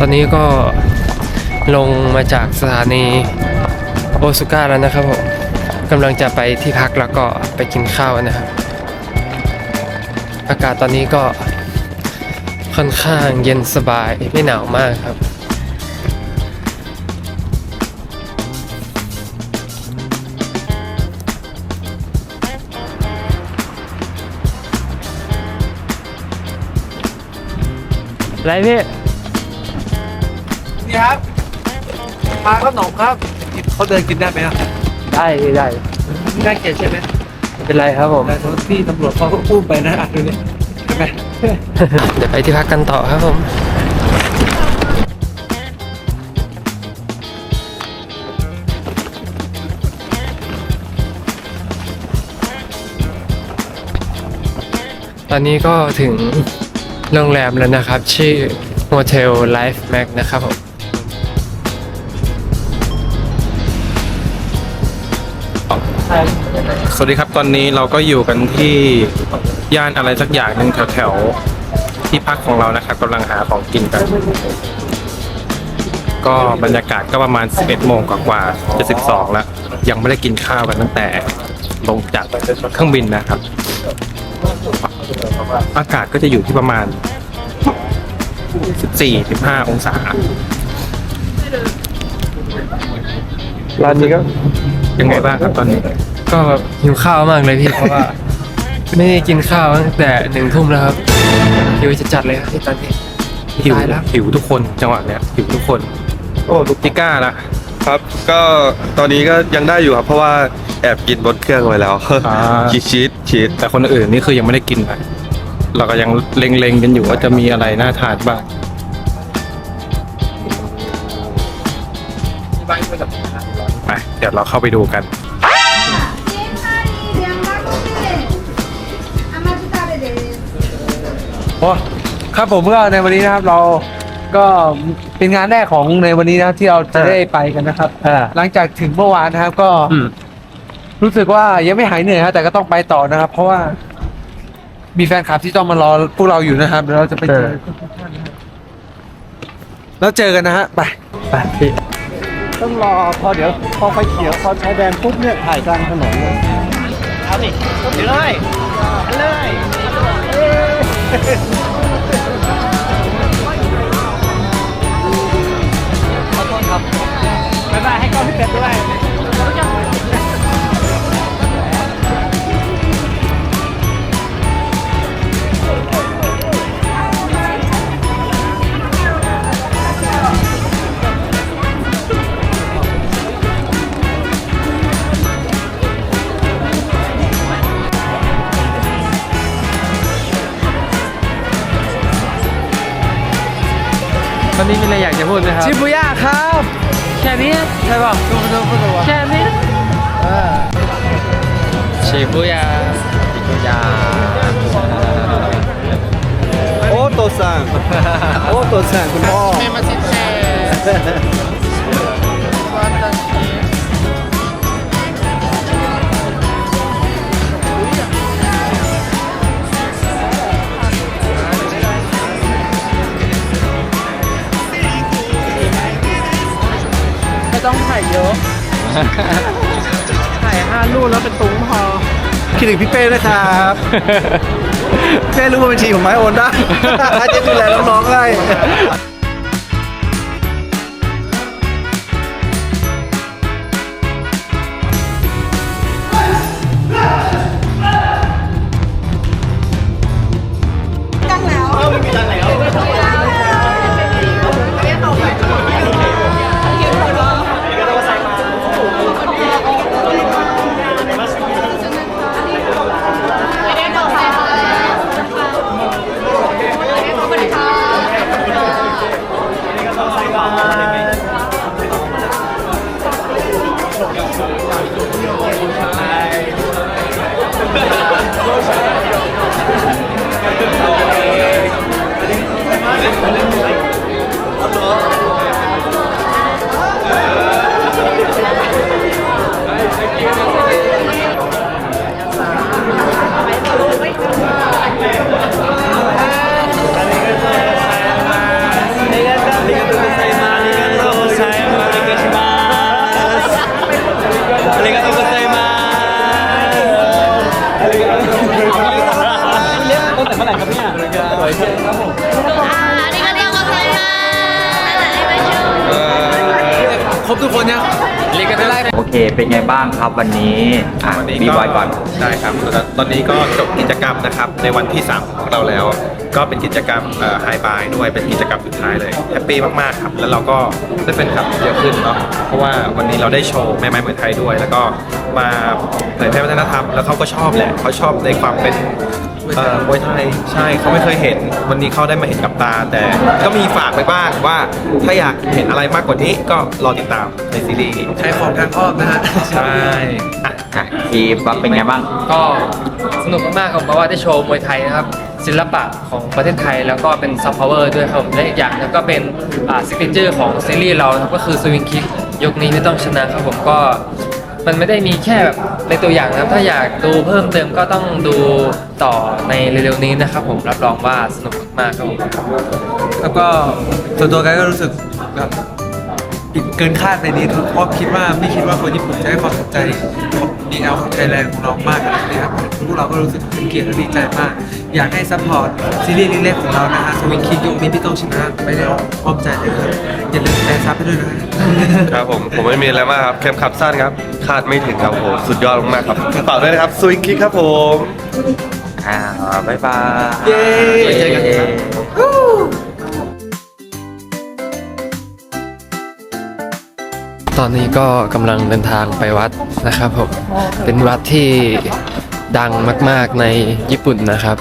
ตอนนี้ก็ลงมาจากสถานีโอซุก้าแล้วนะครับผมกำลังจะไปที่พักแล้วก็ไปกินข้าวนะครับ อากาศตอนนี้ก็ค่อนข้างเย็นสบายไม่หนาวมากครับ อะไรพี่ ครับปลาขนมครับเขาเดินกินได้ไหมอะได้ได้น่าเกลียดใช่ไหมไม่เป็นไรครับผมแต่ที่ตำรวจเขาก็อุ้มไปนะอะดูนี่เห็นไหมเดี๋ยวไปที่พักกันต่อครับผมตอนนี้ก็ถึงโรงแรมแล้วนะครับ ชื่อ Hotel Life Mac นะครับผม สวัสดีครับตอนนี้เราก็อยู่กันที่ย่านอะไรสักอย่างหนึ่งแถวๆที่พักของเรานะครับกำลังหาของกินกัน ก็บรรยากาศก็ประมาณ 11 โมงกว่าๆจะ 12 แล้ว ยังไม่ได้กินข้าวกันตั้งแต่ลงจากเครื่องบินนะครับ อากาศก็จะอยู่ที่ประมาณ 14-15 องศาร้านนี้ก็ ยังไงบ้างครับตอนนี้ ก็หิวข้าวมากเลยพี่ เพราะว่า ไม่ได้กินข้าวตั้งแต่หนึ่งทุ่มแล้วครับหิวจะจัดเลยครับพี่ตอนนี้หิวตายแล้วหิวทุกคนจังหวะเนี้ยหิวทุกคนโอ้ลูกติก้าล่ะครับ ก็ตอนนี้ก็ยังได้อยู่ครับ เพราะว่าแอบกินบนเครื่องไว้แล้วอ่า ชีสชีสชีสแต่คนอื่นนี่คือยังไม่ได้กินนะเราก็ยังเล็งๆกันอยู่ว่าจะมีอะไรน่าทานบ้าง ไปเดี๋ยวเราเข้าไปดูกัน โอ้ครับผมก็ในวันนี้นะครับเราก็เป็นงานแรกของในวันนี้นะที่เราจะได้ไปกันนะครับหลังจากถึงเมื่อวานนะครับ ก็รู้สึกว่ายังไม่หายเหนื่อยฮะแต่ก็ต้องไปต่อนะครับ เพราะว่า มีแฟนคลับที่ต้องมารอพวกเราอยู่นะครับเดี๋ยวเราจะไปเจอแล้วเจอกันนะฮะไป ไปพี่ ต้องรอพอเดี๋ยวพอไฟเขียวพอใช้แดงปุ๊บเนี่ยถ่ายกลางถนนเลยเอาดิเดี๋ยวเลยเลยขอโทษครับบ๊ายบายให้กล้องพี่เป็ดด้วย ตอนนี้มีอะไรอยากจะพูดไหมครับชิบุย่าครับแค่นี้ใช่ป่ะดูดูดูดูแค่นี้ชิบุยาโอ้โตซังโอ้โตซังคุณพ่อ ต้องถ่ายเยอะ ถ่ายห้ารูปแล้วเป็นตุ้งพอ คิดถึงพี่เป้ด้วยครับพี่เป้รู้ว่าบัญชีผมไหมโอนได้จะดูแลน้องๆได้ ครบทุกคนยัง เรียกกันได้โอ เคเป็นไงบ้างครับวันนี้อะวันนี้บีบอยก่อน ได้ครับตอนนี้ก็จบกิจกรรมนะครับในวันที่ 3 ของเราแล้ว ก็เป็นกิจกรรมไฮบายด้วยเป็นกิจกรรมสุดท้ายเลยแฮปปี้มากๆครับ แล้วเราก็ได้เป็นคลับเยอะขึ้นเนาะเพราะว่าวันนี้เราได้โชว์แม่ไม้เหมือนไทยด้วย แล้วก็มาเผยแพร่วัฒนธรรมแล้วเขาก็ชอบแหละเขาชอบในความเป็นเอ่อมวยไทยใช่เขาไม่เคยเห็นวันนี้เขาได้มาเห็นกับตา แต่ก็มีฝากไปบ้างว่าถ้าอยากเห็นอะไรมากกว่านี้ก็รอติดตามในซีรีส์ใช้ของทางอ้อมนะฮะใช่อะอะบีบเป็นไงบ้าง ก็สนุกมากๆครับเพราะว่าได้โชว์มวยไทยนะครับ ศิลปะของประเทศไทยแล้วก็เป็นซอฟต์พาวเวอร์ด้วยครับผมและอีกอย่างหนึงก็เป็นอ่าซิกเนเจอร์ของซีรีส์เรานะครับก็คือสวิงคิกยกนี้ไม่ต้องชนะครับผมก็ มันไม่ได้มีแค่แบบในตัวอย่างนะครับ ถ้าอยากดูเพิ่มเติมก็ต้องดูต่อในเร็วๆนี้นะครับผมรับรองว่าสนุกมากๆครับผม แล้วก็ส่วนตัวกันก็รู้สึกแบบ อีกเกินคาดไปนิดเพราะคิดว่าไม่คิดว่าคนญี่ปุ่นจะให้ความสนใจของดีเอลของไทยแลนด์ของเรามากขนาดนี้ครับพวกเราก็รู้สึกเป็นเกียรติและดีใจมาก อยากให้ซัพพอร์ตซีรีส์เล็กๆของเรานะฮะสวิงคิกยกนี้พี่ต้องชนะไปได้พร้อมใจเลยครับอย่าลืมแปลซับไปด้วยนะครับผมผมไม่มีอะไรมากครับแคมขับสั้นครับคาดไม่ถึงครับผมสุดยอดมากๆครับฝากด้วยนะครับสวิงคิกครับผมอ่าบ๊ายบายเย้ไว้เจอกันครับ ตอนนี้ก็กำลังเดินทางไปวัดนะครับผมเป็นวัดที่ดังมาก ๆในญี่ปุ่นนะครับ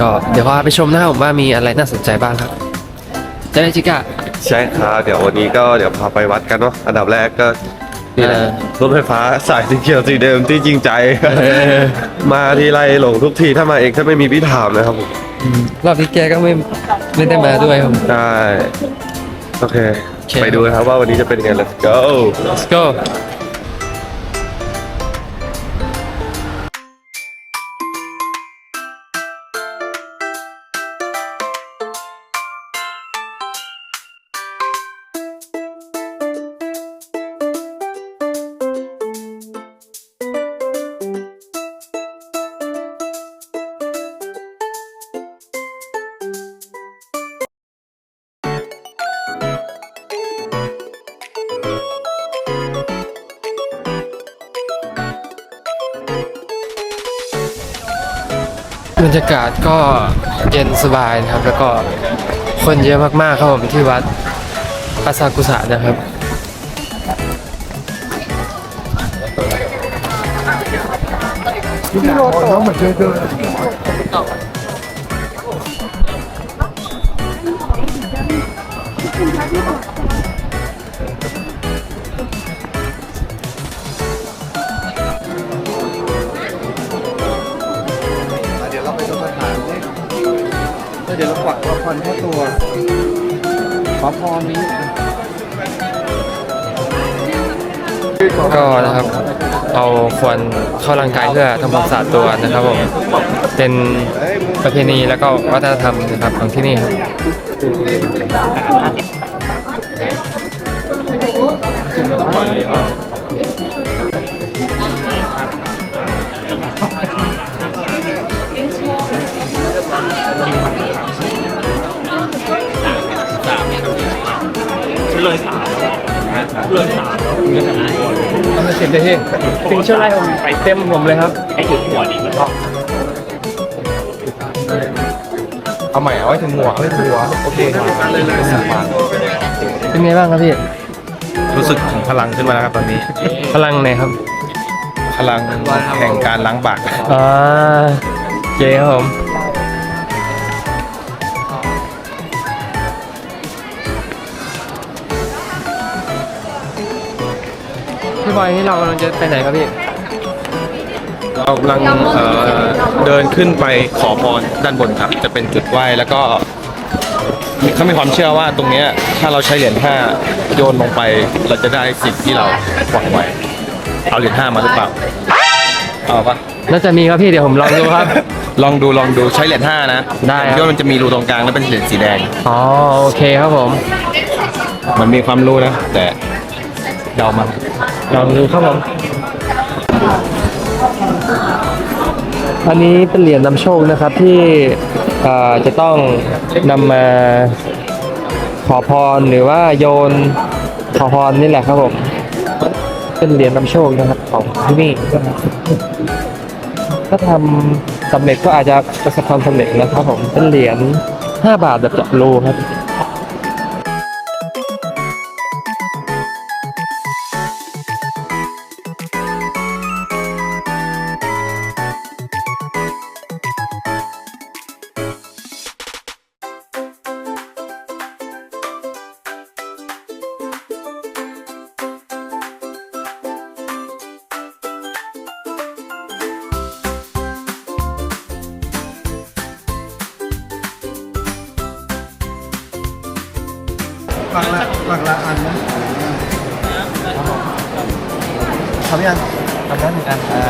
ก็เดี๋ยวพาไปชมนะครับผมว่ามีอะไรน่าสนใจบ้างครับเจ๊จิกะใช่ครับเดี๋ยววันนี้ก็เดี๋ยวพาไปวัดกันเนาะอันดับแรกก็นี่แหละเออรถไฟฟ้าสายสีเขียวสีเดิมที่จริงใจ มาทีไรหลงทุกทีถ้ามาเองถ้าไม่มีพี่ถามนะครับผมรอบนี้แกก็ไม่ไม่ได้มาด้วยครับได้โอเคโอเค ไปดูนะครับว่าวันนี้จะเป็นยังไง let's go let's go ยากาศก็เย็นสบายนะครับ แล้วก็คนเยอะมากๆครับผมที่วัดปราสากุสะนะครับเวเดี๋ยวเรากวักละครเข้าตัว ขอพรนี้ก็นะครับเอาควรเข้าร่างกายเพื่อทำความสะอาดตัวนะครับผมเป็นประเพณีแล้วก็วัฒนธรรมนะครับของที่นี่ครับ เต็มเลยพี่ถึงช่วงแรกผมไปเต็มผมเลยครับเอาใหม่เอาไว้ถึงหัวเอาไว้ถึงหัวโอเคครับเป็นไงบ้างครับพี่ รู้สึกถึงพลังขึ้นมาแล้วครับตอนนี้ พลังไหนครับ พลังแห่งการล้างบากอ่าเจ๊ครับผม บอยนี่เรากำลังจะไปไหนครับพี่ เรากำลังเอ่อเดินขึ้นไปขอพรด้านบนครับ จะเป็นจุดไหว้แล้วก็เขามีความเชื่อว่าตรงเนี้ยถ้าเราใช้เหรียญห้าโยนลงไปเราจะได้สิ่งที่เราหวังไว้ เอาเหรียญห้ามาหรือเปล่าเอาปะน่าจะมีครับพี่เดี๋ยวผมลองดูครับ ลองดูลองดูใช้เหรียญห้านะได้ครับโยนมันจะมีรูตรงกลางแล้วเป็นเหรียญสีแดง อ๋อโอเคครับผม มันมีความรู้นะ แต่เดามา ลองดูครับผมอันนี้เป็นเหรียญนำโชคนะครับที่จะต้องนำมาขอพรหรือว่าโยนขอพรนี่แหละครับผมเป็นเหรียญนำโชคนะครับของที่นี่ถ้าทำสำเร็จก็อาจจะประสบความสำเร็จนะครับผมเป็นเหรียญ5บาทแบบเจาะรูครับ ฝั่งละฝั่งละอันนะทำยังทำได้เหมือนกันอ่า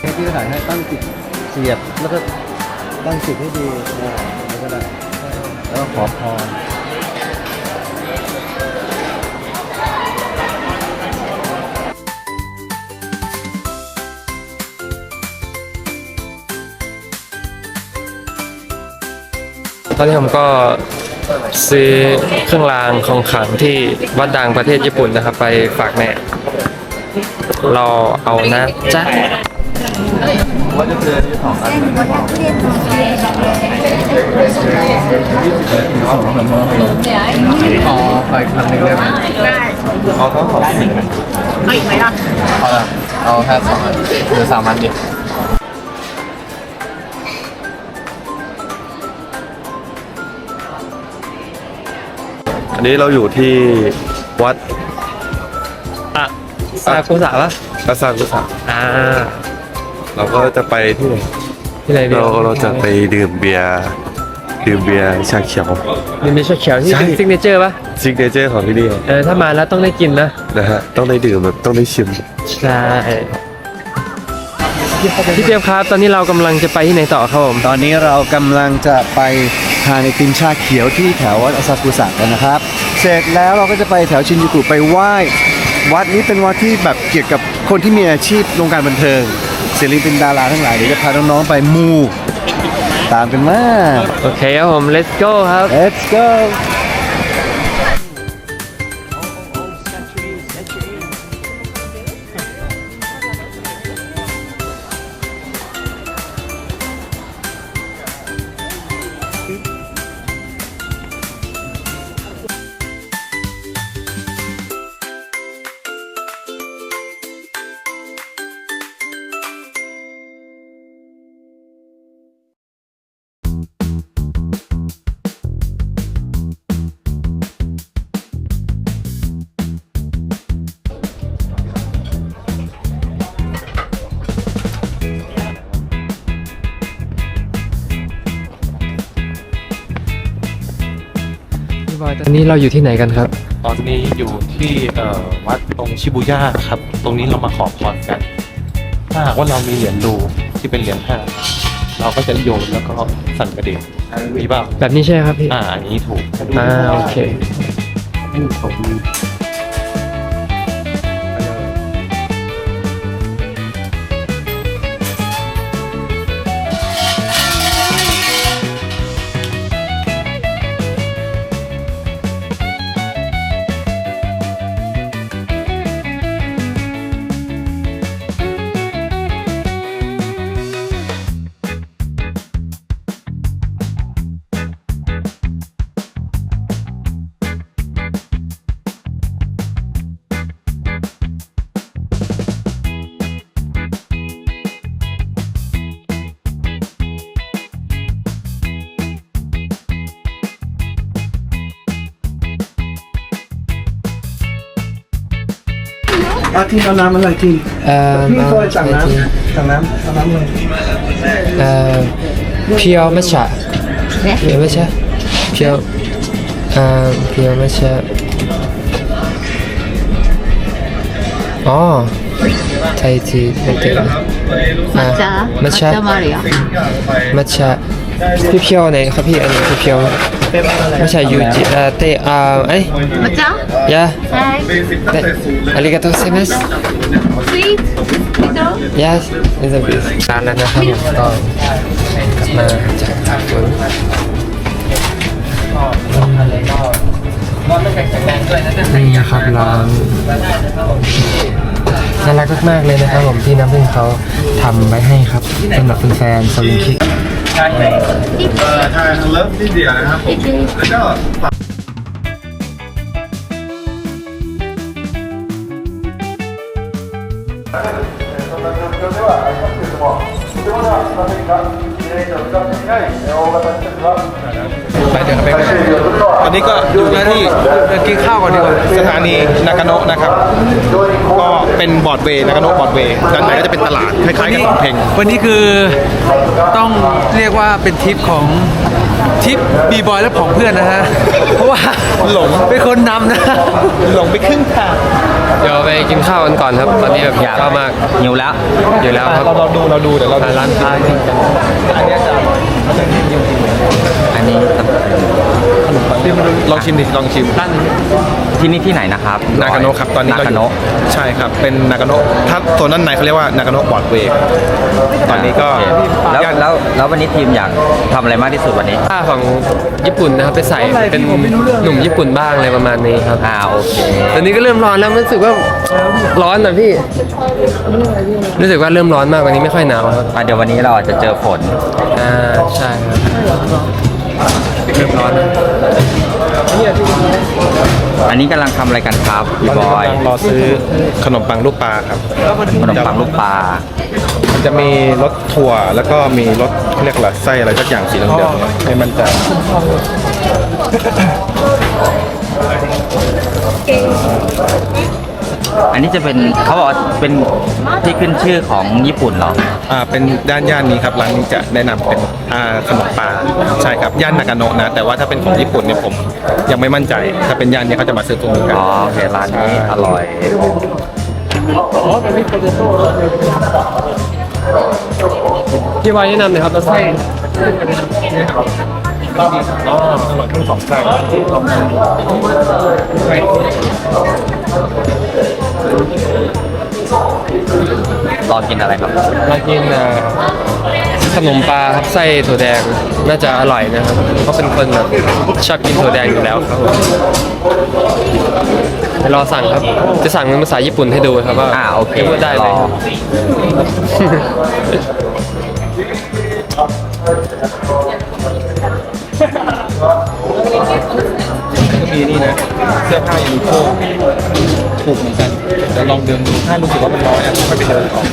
ให้พี่ถ่ายให้ตั้งจิตเสียบแล้วก็ตั้งจิตให้ดีอ่าแล้วก็ได้แล้วก็ขอพร ตอนนี้ผมก็ซื้อเครื่องรางของขลังที่วัดดังประเทศญี่ปุ่นนะครับ ไปฝากแม่ราเอานะจ๊ะอ๋อไปครั้งหนึงได้ไหมเอาทั้งสองสิ่งเอาละเอาแค่สองอันหรือสามอันดิ อันนี้เราอยู่ที่วัดอะซากุสะปะอาซากุสะอ่าเราก็จะไปที่ไหนที่ไหนดีเราเราจะไปดื่มเบียร์ดื่มเบียร์ชาเขียวมันมีชาเขียวที่ใช่เป็นซิกเนเจอร์ปะซิกเนเจอร์ของที่นี่เออถ้ามาแล้วต้องได้กินนะนะฮะต้องได้ดื่มแบบต้องได้ชิม ใช่ พี่เปียบครับ ตอนนี้เรากำลังจะไปที่ไหนต่อครับผมตอนนี้เรากำลังจะไปทานไอติมชาเขียวที่แถววัดอาซากุสะกันนะครับ เสร็จแล้วเราก็จะไปแถวชินจูกุไปไหว้วัดนี้เป็นวัดที่แบบเกี่ยวกับคนที่มีอาชีพวงการบันเทิงศิลปินดาราทั้งหลายเดี๋ยวจะพาน้องๆไปมู ตามกันมา โอเคครับผม let's go ครับ let's go พี่บอยตอนนี้เราอยู่ที่ไหนกันครับ ตอนนี้อยู่ที่เอ่อวัดตรงชิบูย่าครับ ตรงนี้เรามาขอพรกัน ถ้าหากว่าเรามีเหรียญรูที่เป็นเหรียญห้าเราก็จะโยนแล้วก็สั่นกระเด็นมีเปล่าแบบนี้ใช่ไหมครับพี่ อ่าอันนี้ถูกอ่าโอเค อาทีเอาน้ำอะไรทีพี่เคยสั่งน้ำสั่งน้ำสั่งน้ำเลยเพียวม่ชชะพี่วม่ชช่เพียวเพียวม่ชชะอ๋อไทยทีไทยเก๋มาช้ามัชชะมัชชะพี่เพียวไหนครับพี่อันนี้พี่เพียวมัชชอยู่จีเอ่อเตอ่าเอ้ยมาช้าาริกาโตเซมัสซีดพี่โตยาอินเตอร์บิสร้านแล้วนะครับผมก็กลับมาจากญี่ปุ่นนี่นะครับร้านน่ารักมากๆเลยนะครับผมที่น้ำพึ่งเขาทำไว้ให้ครับสำหรับแฟนๆสวิงคิก ไปเดี๋ยวไปกันตอนนี้ก็อยู่หน้าที่เดินกินข้าวก่อนดีกว่าสถานีนากาโนะนะครับ ก็เป็นบอร์ดเวย์นากาโนะบอร์ดเวย์ด้านในก็จะเป็นตลาดคล้ายๆกับของเพลงวันนี้คือต้องเรียกว่าเป็นทริปของทริปบีบอยและของเพื่อนนะฮะ เพราะว่าหลงเป็นคนนำนะ หลงไปครึ่งทาง เดี๋ยวไปกินข้าวกันก่อนครับตอนนี้แบบหิวข้าวมากหิวแล้ว อยู่แล้วครับเราเราดูเราดูเดี๋ยวเราหาร้านค้าจริงกันอันนี้จะ อันนี้ลองชิมดิลองชิมที่นี่ที่ไหนนะครับนากาโนะครับ ตอนนี้นาเรากาอยู่โนะใช่ครับ เป็นนากาโนะถ้าโซนด้านในเขาเรียกว่านากาโนะบอร์ดเวย์ตอนนี้ก็โอเคแล้วแล้วแล้ววันนี้ทีมอยากทำอะไรมากที่สุดวันนี้ผ้าของญี่ปุ่นนะครับไปใส่เป็นหนุ่มญี่ปุ่นบ้างอะไรประมาณนี้ครับอ่าโอเคตอนนี้ก็เริ่มร้อนแล้วรู้สึกว่าร้อนนะพี่ รู้สึกว่าเริ่มร้อนมากวันนี้ไม่ค่อยหนาวครับอะเดี๋ยววันนี้เราอาจจะเจอฝนอ่าใช่ครับ เริ่มร้อนแล้วอันนี้กำลังทำอะไรกันครับพี่ตอนบนี้อยกำลังรอซื้อขนมปังลูกปลาครับขนมปังลูกปลามันจะมีรสถั่วแล้วก็มีรสเขาเรียกอะไรไส้อะไรสักอย่างสีเหลืองๆให้มันจะ อันนี้จะเป็นเขาบอกว่าเป็นที่ขึ้นชื่อของญี่ปุ่นเหรอ อ่าเป็นด้านย่านนี้ครับร้านนี้จะแนะนำเป็นอ่าขนมปลาใช่ครับย่านนากาโนะนะ แต่ว่าถ้าเป็นของญี่ปุ่นเนี่ยผมยังไม่มั่นใจ ถ้าเป็นย่านนี้เขาจะมาซื้อตรงนี้กันอ๋อโอเคร้านนี้อร่อยพี่วายแนะนำหน่อยครับเราไส้อ๋ออร่อยทั้งสองไส้ รอกินอะไรครับเรากินอ่าขนมปลาครับไส้ถั่วแดงน่าจะอร่อยนะครับเพราะเป็นคนแบบชอบกินถั่วแดงอยู่แล้วครับผมเดี๋ยวรอสั่งครับ จะสั่งเป็นภาษาญี่ปุ่นให้ดูครับว่าอ่าโอเคพูดได้เลยรอก็มีนี่นะเสื้อผ้ายูนิโค ถูกเหมือนกันเดี๋ยวลองเดินดูถ้ารู้สึกว่ามันร้อนอะค่อยไปเดินออก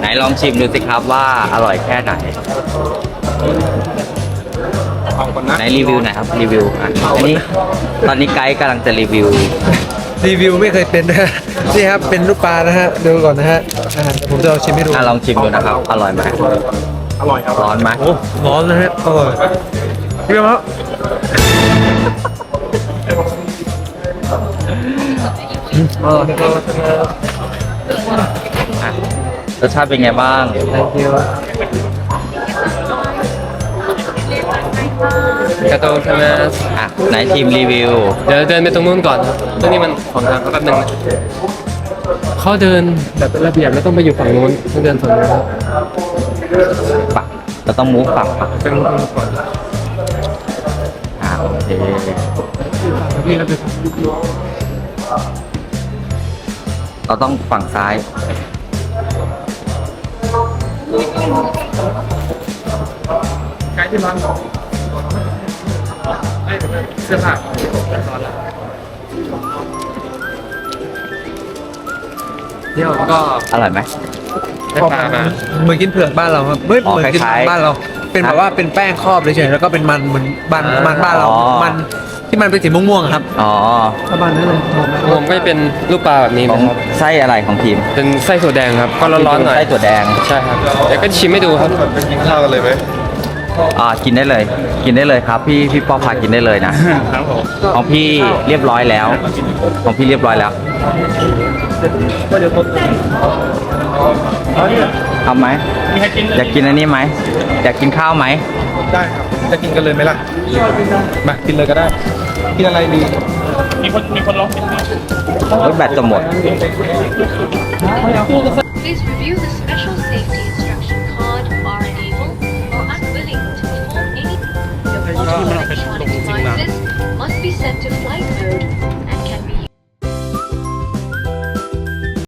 ไหนลองชิมดูสิครับว่าอร่อยแค่ไหนเอาก่อนนะไหนรีวิวหน่อยครับรีวิวอะอันนี้ตอนนี้ไกด์กำลังจะรีวิว รีวิวไม่เคยเป็นนะฮะนี่ครับเป็นลูกปลานะฮะดูก่อนนะฮะอ่าผมจะลองชิมให้ดูอะลองชิมดูนะครับ อร่อยไหม อร่อยครับร้อนไหมโอ้ร้อนนะฮะอร่อยเรียกว่าอะรสชาติเป็นไงบ้างกระโตใช่ไหมอะไหนทีมรีวิว เดี๋ยวเดินไปตรงนู้นก่อนครับตรงนี้มันของทางเขาแป๊บหนึงนะเขาเดินแบบเป็นระเบียบแล้วต้องไปอยู่ฝั่งนู้นต้องเดินฝั่งนู้นครับปะ เราต้องมูฟฝั่งปะเป็นฝั่งนู้นก่อนอ่าโอเคพี่เราไปเราต้องฝั่งซ้ายไกด์ที่ร้านของเอ้ยเสื้อผ้าร้อนแล้วเดี๋ยวก็อร่อยไหม ได้ปลามา เหมือนกินเผือกบ้านเราครับไม่อ๋อเหมือนกินคล้ายๆบ้านเรา เป็นแบบว่าเป็นแป้งครอบเฉยๆแล้วก็เป็นมันเหมือนบ้านมันบ้านเรา อ๋อ มันที่มันเป็นสีม่วงๆอะครับอ๋อประมาณนั้นเลยผมก็จะเป็นลูกปลาแบบนี้ของนะครับ ไส้อะไรของทีมเป็นไส้ถั่วแดงครับ ก็ร้อนๆหน่อย ไส้ถั่วแดง ใช่ครับ เดี๋ยวก็ชิมให้ดูครับไปกินข้าวกันเลยไหมอ่ากินได้เลย กินได้เลยครับ พี่พี่ป้อพากินได้เลยนะของพี่เรียบร้อยแล้ว ของพี่เรียบร้อยแล้ว เอาไหมอยากกินอันนี้ไหมอยากกินข้าวไหมได้ครับ จะกินกันเลยไหมล่ะ มากินเลยก็ได้ กินอะไรดีรถแบตจะหมด Please review the special safety instruction card are unable or unwilling to perform any. Your portable electronic devices must be sent to flight